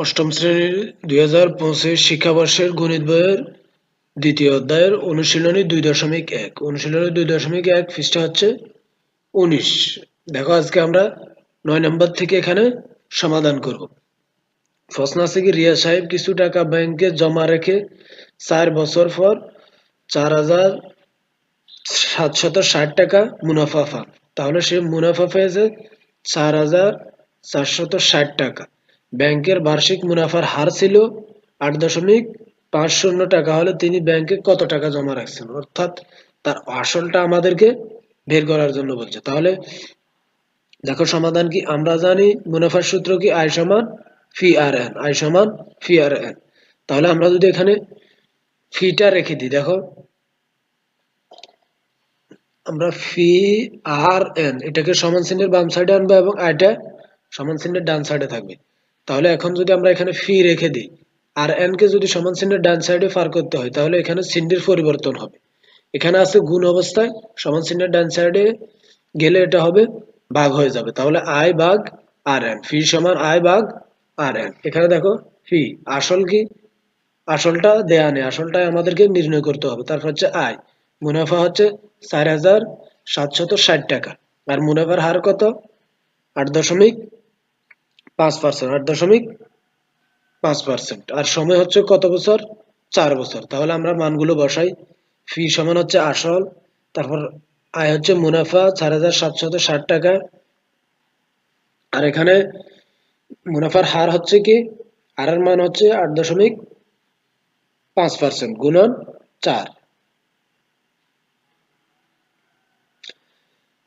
অষ্টম শ্রেণির দুই হাজার পঁচিশ শিক্ষাবর্ষের গণিত বইয়ের দ্বিতীয় অধ্যায়ের অনুশীলনী দুই দশমিক এক। অনুশীলনী দুই দশমিক এক পৃষ্ঠা হচ্ছে উনিশ। দেখো আজকে আমরা নয় নম্বর থেকে এখানে সমাধান করব। প্রশ্ন আছে কি রিয়া সাহেব কিছু টাকা ব্যাংকে জমা রেখে চার বছর পর চার হাজার সাতশত ষাট টাকা মুনাফা পান। তাহলে সে মুনাফা পেয়েছে চার হাজার চারশত ষাট টাকা। ব্যাংকের বার্ষিক মুনাফার হার ছিল আট দশমিক পাঁচ শূন্য টাকা। হলে তিনি ব্যাংকে কত টাকা জমা রাখছেন? অর্থাৎ তার আসলটা আমাদেরকে বের করার জন্য বলছে। তাহলে দেখো সমাধান কি? আমরা জানি মুনাফার সূত্র কি? আয় সমান ফি আর এন। আয় সমান ফি আর এন। তাহলে আমরা যদি এখানে ফিটা রেখে দিই, দেখো। আমরা ফি আর এন, এটাকে সমান চিহ্নের বাম সাইডে আনব এবং আয়টা সমান চিহ্নের ডান সাইডে থাকবে। তাহলে এখন যদি আমরা এখানে ফি রেখে দিই, আর এন কে যদি সমান চিহ্নের ডান সাইডে পার করতে হয়, তাহলে এখানে চিহ্নের পরিবর্তন হবে। এখানে আছে গুণ অবস্থায়, সমান চিহ্নের ডান সাইডে গেলে এটা হবে ভাগ হয়ে যাবে। তাহলে আই ভাগ আর এন ফি সমান আই ভাগ আর এন এখানে দেখো, ফি, আসল কি? আসলটা দেয়া নেই আসলটা আমাদেরকে নির্ণয় করতে হবে। তারপর হচ্ছে আয় মুনাফা হচ্ছে চার হাজার সাতশত ষাট টাকা। আর মুনাফার হার কত? আট দশমিক পাঁচ পার্সেন্ট, আট দশমিক পাঁচ পার্সেন্ট। আর সময় হচ্ছে কত বছর? চার বছর। তাহলে আমরা মানগুলো বসাই। ফি সমান হচ্ছে আসল, তারপর আয় হচ্ছে মুনাফা, চার হাজার সাতশত ষাট টাকা। আর এখানে মুনাফার হার হচ্ছে কি? আর এর মান হচ্ছে আট দশমিক পাঁচ পার্সেন্ট, গুণন চার।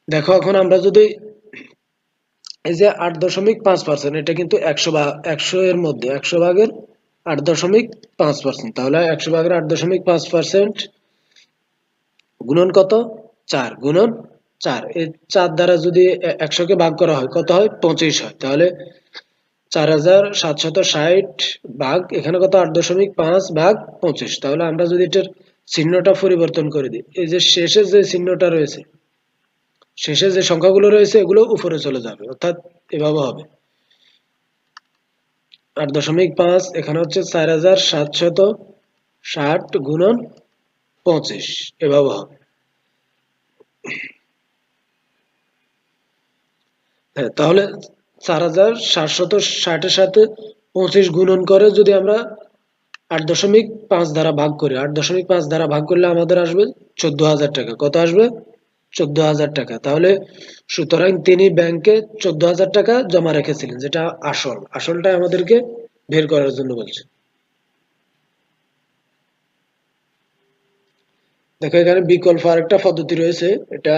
দেখো, এখন আমরা যদি এই যে আট দশমিক পাঁচ পার্সেন্ট, এটা কিন্তু একশো ভাগ একশো এর মধ্যে, একশো ভাগের আট দশমিক পাঁচ পার্সেন্ট। তাহলে একশো ভাগের আট দশমিক পাঁচ পার্সেন্ট গুণন কত? চার গুণন চার। এই চার দ্বারা যদি একশোকে ভাগ করা হয়, কত হয়? পঁচিশ হয়। তাহলে চার হাজার সাতশত ষাট ভাগ, এখানে কত? আট দশমিক পাঁচ ভাগ পঁচিশ। তাহলে আমরা যদি এটার চিহ্নটা পরিবর্তন করে দিই, এই যে শেষে যে চিহ্নটা রয়েছে শেষে যে সংখ্যাগুলো রয়েছে, এগুলো উপরে চলে যাবে, অর্থাৎ এভাবে হবে। আট দশমিক পাঁচ, এখানে হচ্ছে চার হাজার সাতশত ষাট গুণন পঁচিশ, এভাবে হবে। হ্যাঁ তাহলে চার হাজার সাতশত ষাটের সাথে পঁচিশ গুণন করে যদি আমরা আট দশমিক পাঁচ দ্বারা ভাগ করি, আট দশমিক পাঁচ দ্বারা ভাগ করলে আমাদের আসবে চোদ্দ হাজার টাকা। কত আসবে? চোদ্দ হাজার টাকা। তাহলে সুতরাং তিনি ব্যাংকে চোদ্দ হাজার টাকা জমা রেখেছিলেন, যেটা আসল। আসলটা আমাদেরকে বের করার জন্য বলছে। দেখো, এখানে বিকল্প আরেকটা পদ্ধতি রয়েছে, এটা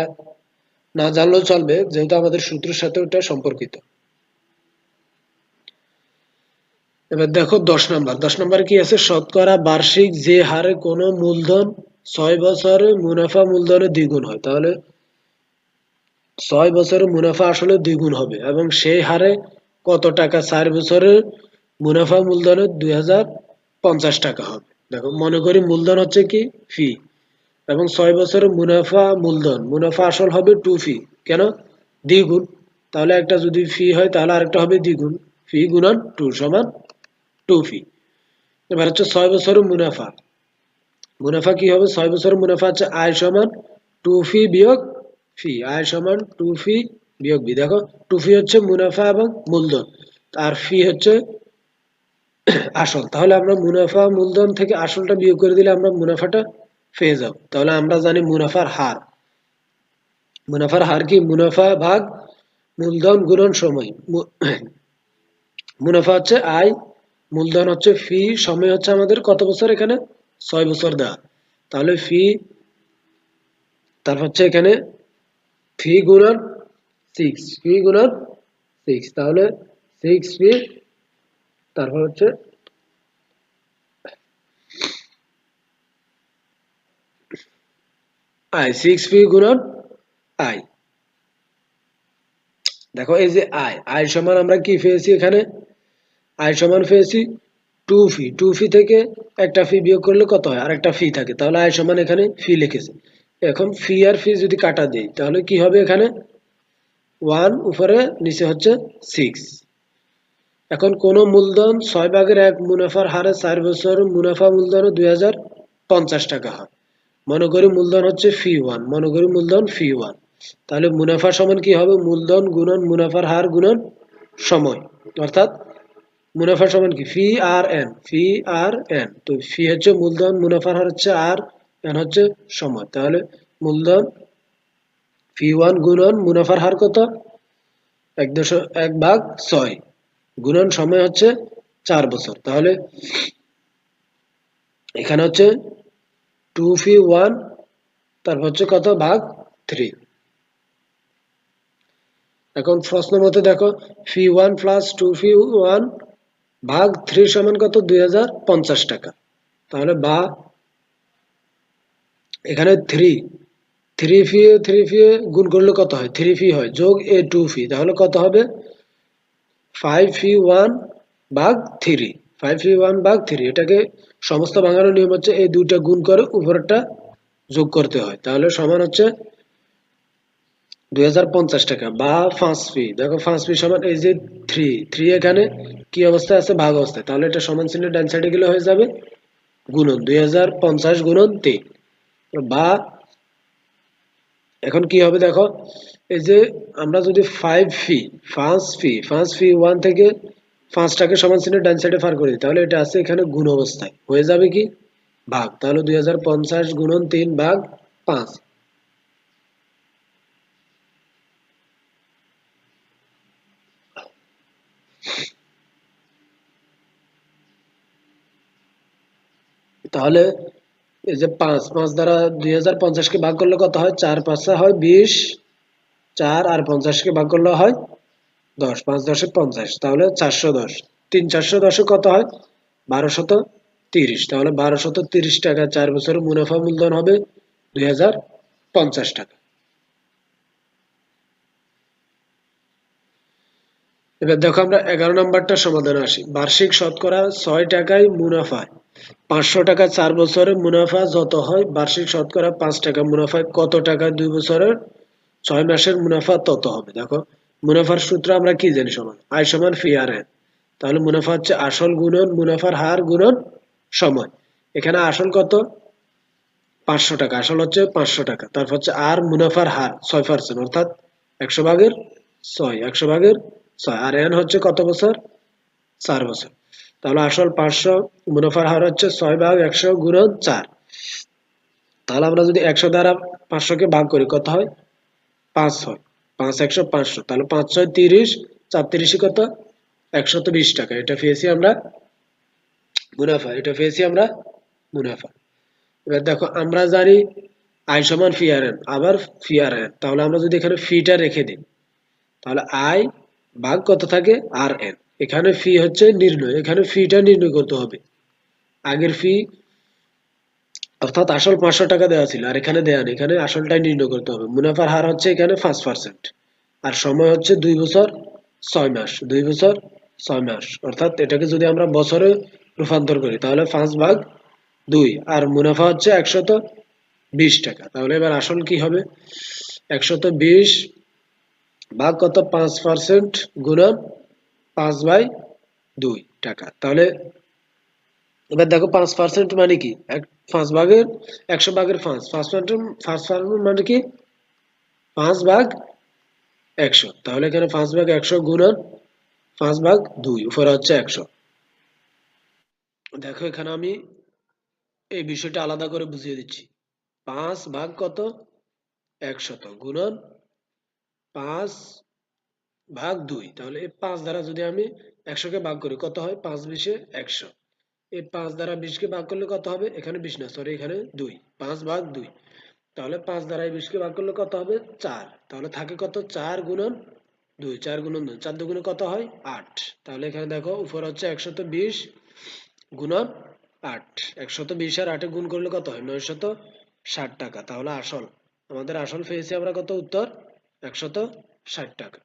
না জানলেও চলবে, যেহেতু আমাদের সূত্রের সাথে ওটা সম্পর্কিত। এবার দেখো, দশ নম্বর। দশ নম্বর কি আছে? শতকরা বার্ষিক যে হারে কোনো মূলধন ছয় বছরে মুনাফা মূলধনে দ্বিগুণ হয়। তাহলে ছয় বছরে মুনাফা আসলে দ্বিগুণ হবে এবং সেই হারে কত টাকা? চার বছরের মুনাফা মূলধনে দুই পঞ্চাশ টাকা হবে। দেখো, মনে করি মূলধন হচ্ছে কি? ফি এবং ছয় বছরের মুনাফা মূলধন, মুনাফা আসল হবে টু ফি কেন? দ্বিগুণ। তাহলে একটা যদি ফি হয়, তাহলে আরেকটা হবে দ্বিগুণ। ফি গুণন টু সমান টু ফি এবার হচ্ছে ছয় বছরের মুনাফা। মুনাফা কি হবে? ছয় বছরের মুনাফা হচ্ছে আয় সমান টু ফি বিয়োগ ফি আয় সমান টু ফি বিয়োগ বি দেখো টু ফি হচ্ছে মুনাফা এবং মূলধন। আর ফি হচ্ছে আসল। তাহলে আমরা মুনাফা, মূলধন থেকে আসলটা বিয়োগ করে দিলে আমরা মুনাফাটা পেয়ে যাব। তাহলে আমরা জানি মুনাফার হার। মুনাফার হার কি? মুনাফা ভাগ মূলধন গুণন সময়। মুনাফা হচ্ছে আয়, মূলধন হচ্ছে ফি সময় হচ্ছে আমাদের কত বছর এখানে? ছয় বছর দেওয়া তাহলে ফি তারপর হচ্ছে এখানে ফি গুণন সিক্স ফি গুণন সিক্স তাহলে সিক্স ফি তারপর হচ্ছে আই সিক্স ফি গুণন আই দেখো এই যে আয় আয় সমান আমরা কি পেয়েছি এখানে? আয় সমান পেয়েছি টু ফি টু ফি থেকে একটা ফি বিয়োগ করলে কত হয়? আর একটা ফি থাকে। তাহলে আয় সমান এখানে ফি লিখেছে। এখন ফি আর ফি যদি কাটা দিই, তাহলে কি হবে এখানে? ওয়ান উপরে, নিচে হচ্ছে সিক্স এখন কোন মূলধন ছয় ভাগের এক মুনাফার হারে চার বছর মুনাফা মূলধন দুই হাজার পঞ্চাশ টাকা হয়। মনে করি মূলধন হচ্ছে ফি ওয়ান মনে করি মূলধন ফি ওয়ান তাহলে মুনাফা সমান কি হবে? মূলধন গুণন মুনাফার হার গুণন সময়। অর্থাৎ মুনাফা সমান কি? P R N, P R N. তো ফি হচ্ছে মূলধন, মুনাফার হার হচ্ছে আর, এন হচ্ছে সময় তাহলে মূলধন, ফি ওয়ান গুণন মুনাফার হার কত? এক দশ, এক ভাগ ছয়। গুণন সময় হচ্ছে চার বছর। তাহলে এখানে হচ্ছে টু ফি ওয়ান, তারপর হচ্ছে কত? ভাগ থ্রি। এখন প্রশ্ন মতে দেখো, P one plus two P one ভাগ থ্রি সমান কত? দুই টাকা। তাহলে বা এখানে three three P three P গুণ করলে কত হয়? থ্রি ফি হয়, যোগ এ টু ফি। তাহলে কত হবে? ফাইভ ফি ওয়ান ভাগ থ্রি। ফাইভ ফি ওয়ান ভাগ থ্রি। এটাকে সমস্ত ভাঙানোর নিয়ম হচ্ছে এই দুইটা গুণ করে উপরেরটা যোগ করতে হয়। তাহলে সমান হচ্ছে দুই হাজার পঞ্চাশ টাকা। বা পাঁচ ফি দেখো পাঁচ ফি সমান এই যে থ্রি থ্রি এখানে কি অবস্থায় আছে? ভাগ অবস্থায়। তাহলে এটা সমান চিহ্ন ডান সাইডে গেলে হয়ে যাবে গুণন। দুই গুণন তিন। বা এখন কি হবে দেখো? এই যে আমরা যদি ফাইভ ফি পাঁচ ফি পাঁচ ফি ওয়ান থেকে পাঁচটাকে সমান চিহ্ন ডান সাইডে ফার করি তাহলে এটা আছে এখানে গুণ অবস্থায়। হয়ে যাবে কি? ভাগ। তাহলে দুই হাজার পঞ্চাশ গুণন তিন ভাগ পাঁচ। তাহলে এই যে পাঁচ পাঁচ দ্বারা দুই হাজার ভাগ করলে কত হয়? চার পাঁচা হয় বিশ। চার আর পঞ্চাশকে ভাগ করলে হয় দশ। পাঁচ দশে পঞ্চাশ, তাহলে চারশো দশ। তিন চারশো দশে কত হয়? বারোশত তিরিশ। তাহলে বারোশত তিরিশ টাকা চার বছরের মুনাফা মূলধন হবে দুই হাজার পঞ্চাশ টাকা। এবার দেখো আমরা এগারো নম্বরটা সমাধানে আসি। বার্ষিক শতকরা ছয় টাকায় মুনাফায় পাঁচশো টাকা চার বছরের মুনাফা যত হয়, বার্ষিক শতকরা পাঁচ টাকা মুনাফায় কত টাকা দুই বছরের ছয় মাসের মুনাফা তত হবে? দেখো, মুনাফার সূত্র আমরা কি জানি সমান? আয় সমান ফি আর এন। তাহলে মুনাফা হচ্ছে আসল গুণন, মুনাফার হার গুণন সময়। এখানে আসল কত? পাঁচশো টাকা। আসল হচ্ছে পাঁচশো টাকা। তারপর হচ্ছে আর মুনাফার হার ছয় পার্সেন্ট অর্থাৎ একশো ভাগের ছয়। একশো ভাগের ছয়। আর এন হচ্ছে কত বছর? চার বছর। তাহলে আসল পাঁচশো মুনাফার হার হচ্ছে ছয় ভাগ একশো গুণন চার। তাহলে আমরা যদি একশো দ্বারা পাঁচশোকে ভাগ করি, কত হয়? পাঁচ হয়। পাঁচ, একশো, পাঁচশো। তাহলে পাঁচ, ছয়, তিরিশ, চার, তিরিশে কত? একশত বিশ টাকা। এটা পেয়েছি আমরা মুনাফা। এটা পেয়েছি আমরা মুনাফা। এবার দেখো, আমরা জানি আয় সমান ফি আর এন। আবার ফি আর এন। তাহলে আমরা যদি এখানে ফিটা রেখে দিই, তাহলে আয় ভাগ কত থাকে? আর এন এখানে ফি হচ্ছে নির্ণয়। এখানে ফিটা নির্ণয় করতে হবে। আগের ফি অর্থাৎ আসল পাঁচশো টাকা দেওয়া ছিল, আর এখানে দেওয়া নেই। এখানে আসলটাই নির্ণয় করতে হবে। মুনাফার হার হচ্ছে এখানে পাঁচ পার্সেন্ট আর সময় হচ্ছে দুই বছর ছয় মাস। দুই বছর ছয় মাস। অর্থাৎ এটাকে যদি আমরা বছরে রূপান্তর করি, তাহলে পাঁচ ভাগ দুই। আর মুনাফা হচ্ছে একশত বিশ টাকা। তাহলে এবার আসল কি হবে? একশত বিশ ভাগ কত? পাঁচ পার্সেন্ট গুণন পাঁচ বাই দুই টাকা। তাহলে এবার দেখো পাঁচ পার্সেন্ট মানে কি? পাঁচ ভাগের একশো ভাগের পাঁচ। পাঁচ পার্সেন্ট পাঁচ পার্সেন্ট মানে কি? পাঁচ ভাগ একশো। তাহলে এখানে পাঁচ ভাগ একশো গুণন পাঁচ ভাগ দুই, উপরে হচ্ছে একশো। দেখো এখানে আমি এই বিষয়টা আলাদা করে বুঝিয়ে দিচ্ছি। পাঁচ ভাগ কত? একশত গুণন পাঁচ ভাগ দুই, তাহলে এই পাঁচ দ্বারা যদি আমি একশোকে ভাগ করি, কত হয়? পাঁচ বিশে একশো। এই পাঁচ দ্বারা বিশকে ভাগ করলে কত হবে? এখানে বিশ না সরি এখানে দুই। পাঁচ ভাগ দুই। তাহলে পাঁচ দ্বারা বিশকে ভাগ করলে কত হবে? চার। তাহলে থাকে কত? চার গুণন দুই, চার গুণন দুই। চার দুগুণে কত হয়? আট। তাহলে এখানে দেখো, উপর হচ্ছে একশত বিশ গুণন আট। একশত বিশ আর আটে গুণ করলে কত হয়? নয়শত ষাট টাকা। তাহলে আসল। আমাদের আসল পেয়েছি আমরা কত? উত্তর একশত ষাট টাকা।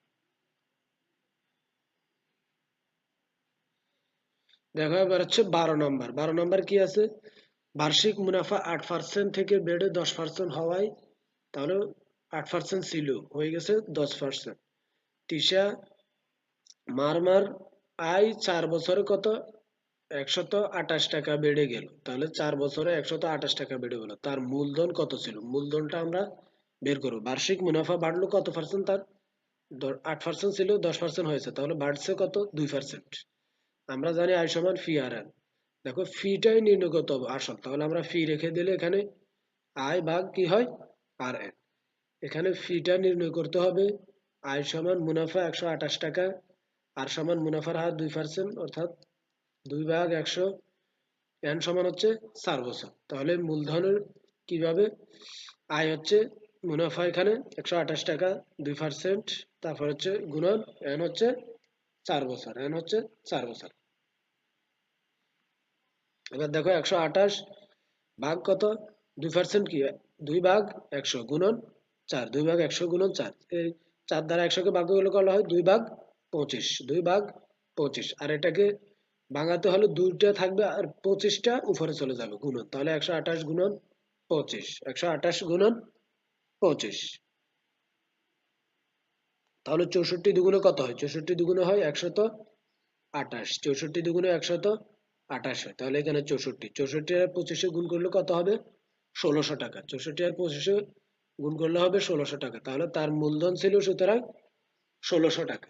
দেখো, এবার হচ্ছে বারো নম্বর। বারো নম্বর কি আছে? বার্ষিক মুনাফা আট পার্সেন্ট থেকে বেড়ে দশ পার্সেন্ট হওয়ায় তাহলে আট পার্সেন্ট ছিল, হয়ে গেছে দশ পার্সেন্ট তিশা মারমার আয় চার বছরে কত? একশত আঠাশ টাকা বেড়ে গেল। তাহলে চার বছরে একশত আঠাশ টাকা বেড়ে গেল। তার মূলধন কত ছিল? মূলধনটা আমরা বের করব বার্ষিক মুনাফা বাড়লো কত পার্সেন্ট তার? আট পার্সেন্ট ছিল, দশ পার্সেন্ট হয়েছে। তাহলে বাড়ছে কত? দুই পার্সেন্ট আমরা জানি আয় সমান ফি আর এন দেখো ফিটাই নির্ণয় করতে হবে আসল। তাহলে আমরা ফি রেখে দিলে এখানে আয় ভাগ কি হয়? আর এন এখানে ফিটা নির্ণয় করতে হবে আয় সমান মুনাফা একশো আঠাশ টাকা, আর সমান মুনাফার হার দুই পার্সেন্ট অর্থাৎ দুই ভাগ একশো এন সমান হচ্ছে চার বছর। তাহলে মূলধনের কীভাবে? আয় হচ্ছে মুনাফা এখানে একশো আঠাশ টাকা, দুই পার্সেন্ট তারপর হচ্ছে গুণন, এন হচ্ছে চার বছর, এন হচ্ছে চার বছর। এবার দেখো একশো আঠাশ ভাগ কত? দুই পার্সেন্ট কি? দুই ভাগ একশো, গুণন চার, দুই ভাগ একশো, গুণন চার। এই চার দ্বারা একশোকে ভাগ করলে করা হয়? দুই ভাগ পঁচিশ, দুই ভাগ পঁচিশ। আর এটাকে ভাঙাতে হলে দুইটা থাকবে আর পঁচিশটা উপরে চলে যাবে, গুণন। তাহলে একশো আঠাশ গুণন পঁচিশ, একশো আঠাশ গুণন পঁচিশ। তাহলে চৌষট্টি দুগুণে কত হয়? চৌষট্টি দুগুণে হয় একশত আঠাশ। চৌষট্টি দুগুণে একশত আঠাশ হয়। তাহলে এখানে চৌষট্টি। চৌষট্টি আর পঁচিশে গুণ করলে কত হবে? ষোলোশো টাকা। চৌষট্টি আর পঁচিশে গুণ করলে হবে ষোলোশো টাকা। তাহলে তার মূলধন ছিল সুতরাং ষোলোশো টাকা।